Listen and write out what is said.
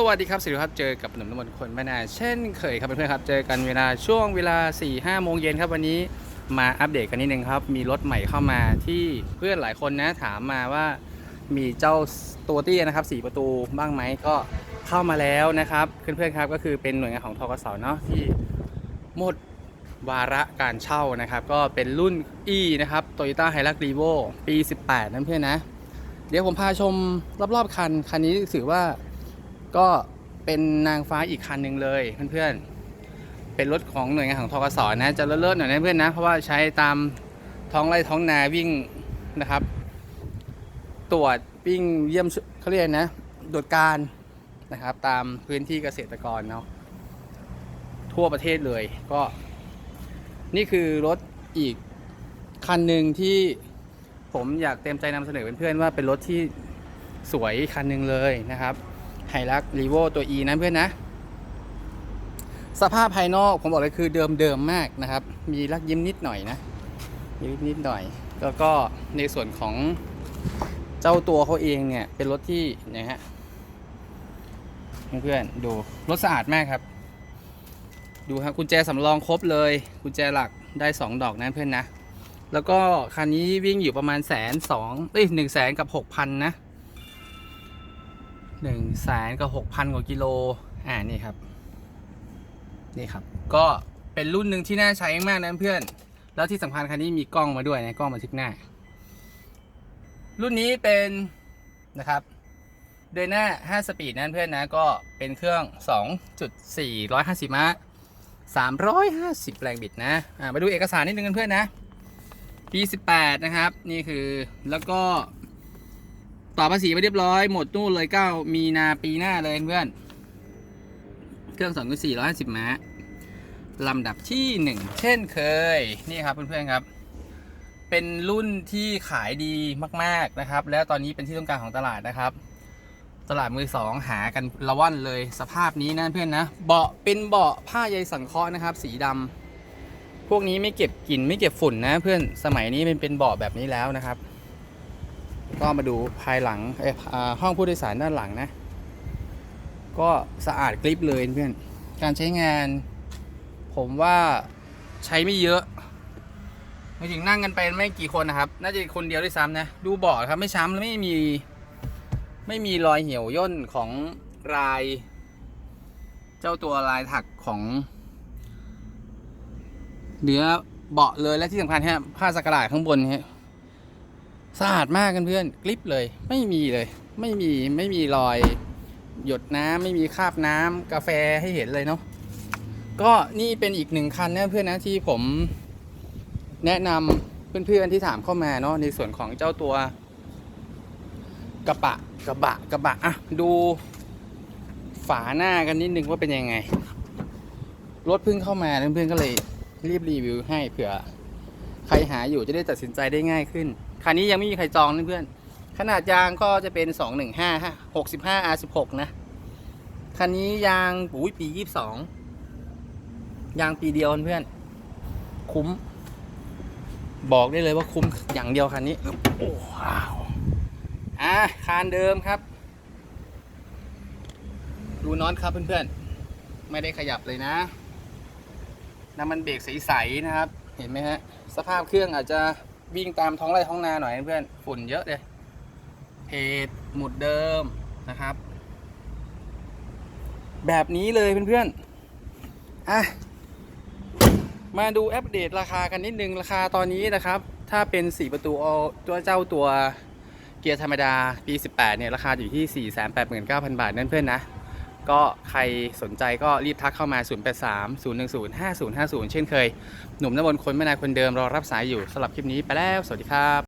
สวัสดีครับสวัสดีครับเจอกับหนุ่มน้ำมันคนไม่นานเช่นเคยครับเพื่อนๆครับ เจอกันเวลาช่วงเวลา4ี่ห้าโมงเย็นครับวันนี้มาอัปเดตกันนิดนึงครับ มีรถใหม่เข้ามาที่เพื่อนหลายคนนะถามมาว่ามีเจ้าตัวเตี้ยนะครับสี่ประตูบ้างไหมก็เข้ามาแล้วนะครับเพื่อนๆครับก็คือเป็นหน่วยงานของทกสเนาะที่หมดวาระการเช่านะครับ ก็เป็นรุ่น E นะครับ Toyota h i l u x r e v o ปี 18นั่นเพื่อนนะ เดี๋ยวผมพาชมรอบๆคันคันนี้ถือว่า ก็เป็นนางฟ้าอีกคันหนึ่งเลยเพื่อนๆ เป็นรถของหน่วยงานของทกสนะ จะเลิศๆหน่อยนะเพื่อนนะ เพราะว่าใช้ตามท้องไร่ท้องนาวิ่งนะครับ ตรวจวิ่งเยี่ยมเขาเรียกนะตรวจการนะครับ ตามพื้นที่เกษตรกรเนาะทั่วประเทศเลยก็ นี่คือรถอีกคันหนึ่งที่ผมอยากเต็มใจนำเสนอเพื่อนๆว่าเป็นรถที่สวยคันหนึ่งเลยนะครับ ไฮรักรีโวตัว E นะเพื่อนนะ สภาพภายนอกผมบอกเลยคือเดิมๆมากนะครับ มีลักยิ้มนิดหน่อยนะยิ้มนิดหน่อย แล้วก็ในส่วนของเจ้าตัวเขาเองเนี่ย เป็นรถที่นะฮะเพื่อนๆดูรถสะอาดมากครับ ดูครับกุญแจสำรองครบเลยกุญแจหลักได้ 2 ดอกนะเพื่อนนะ แล้วก็คันนี้วิ่งอยู่ประมาณแสนสองเอ้ยหนึ่งแสนกับหกพันนะ หนึ่งแสนกับหกพันกว่ากิโล อ่านี่ครับ นี่ครับ ก็เป็นรุ่นหนึ่งที่น่าใช้มากนะเพื่อน แล้วที่สำคัญคันนี้มีกล้องมาด้วยนะกล้องบันทึกหน้า รุ่นนี้เป็นนะครับเดินหน้า 5 สปีดนั่นเพื่อนนะ ก็เป็นเครื่อง 2.4 150ม้า350 แรงบิดนะ อ่ามาดูเอกสารนิดนึงกันเพื่อนนะ ปี 18 นะครับ นี่คือ แล้วก็ ต่อภาษีไปเรียบร้อยหมดนู่นเลย9มีนาปีหน้าเลยเพื่อน เครื่อง2 4 150ม้าลำดับที่1เช่นเคย นี่ครับเพื่อนๆครับ เป็นรุ่นที่ขายดีมาก ๆนะครับ แล้วตอนนี้เป็นที่ต้องการของตลาดนะครับ ตลาดมือสองหากันละว่อนเลยสภาพนี้นะเพื่อนนะเบาะเป็นเบาะผ้าใยสังเคราะห์นะครับ สีดำพวกนี้ไม่เก็บกลิ่นไม่เก็บฝุ่นนะ เพื่อนสมัยนี้เป็นเป็นเบาะแบบนี้แล้วนะครับ ก็มาดูภายหลังเออห้องผู้โดยสารด้านหลังนะ ก็สะอาดกริบเลยเพื่อน การใช้งาน ผมว่าใช้ไม่เยอะไม่ถึงนั่งกันไปไม่กี่คนนะครับ น่าจะคนเดียวด้วยซ้ำนะ ดูเบาะครับไม่ช้ำและไม่มี ไม่มีรอยเหี่ยวย่นของลาย เจ้าตัวลายถักของเนื้อเบาะเลยและที่สำคัญฮะผ้าสกหลาดข้างบนฮะ สะอาดมากกันเพื่อนกลิปเลย ไม่มีเลย ไม่มีไม่มีรอย หยดน้ำไม่มีคราบน้ำกาแฟให้เห็นเลยเนาะก็นี่เป็นอีกหนึ่งคันนะเพื่อนนะที่ผมแนะนำเพื่อนๆที่ถามเข้ามาเนาะในส่วนของเจ้าตัว กระบะกระบะกระบะอะดูฝาหน้ากันนิดนึงว่าเป็นยังไง รถเพิ่งเข้ามาเพื่อนๆก็เลยรีบรีวิวให้เผื่อ ใครหาอยู่จะได้ตัดสินใจได้ง่ายขึ้น คันนี้ยังไม่มีใครจองนะเพื่อน ขนาดยางก็จะเป็น215ฮะ65 R16 นะ คันนี้ยางอุ้ยปี22ยางปีเดียวเพื่อน คุ้ม บอกได้เลยว่าคุ้มอย่างเดียวคันนี้โอ้ว้าวอะคานเดิมครับดูน็อตครับเพื่อนๆ ไม่ได้ขยับเลยนะน้ำมันเบรกใสๆนะครับ เห็นไหมฮะ สภาพเครื่องอาจจะ วิ่งตามท้องไร่ท้องนาหน่อยเพื่อนฝุ่นเยอะเลยเพจหมุดเดิมนะครับ แบบนี้เลยเพื่อนๆอะมาดูอัปเดตราคากันนิดนึงราคาตอนนี้นะครับ ถ้าเป็น4ประตูอตัวเจ้าตัวเกียร์ธรรมดาปี 18เนี่ยราคาอยู่ที่ 489,000 บาทนั่นเพื่อนนะ ก็ใครสนใจก็รีบทักเข้ามา 083 010 5050 เช่นเคย หนุ่มนบนคนไม่นายคนเดิมรอรับสายอยู่สำหรับคลิปนี้ไปแล้ว สวัสดีครับ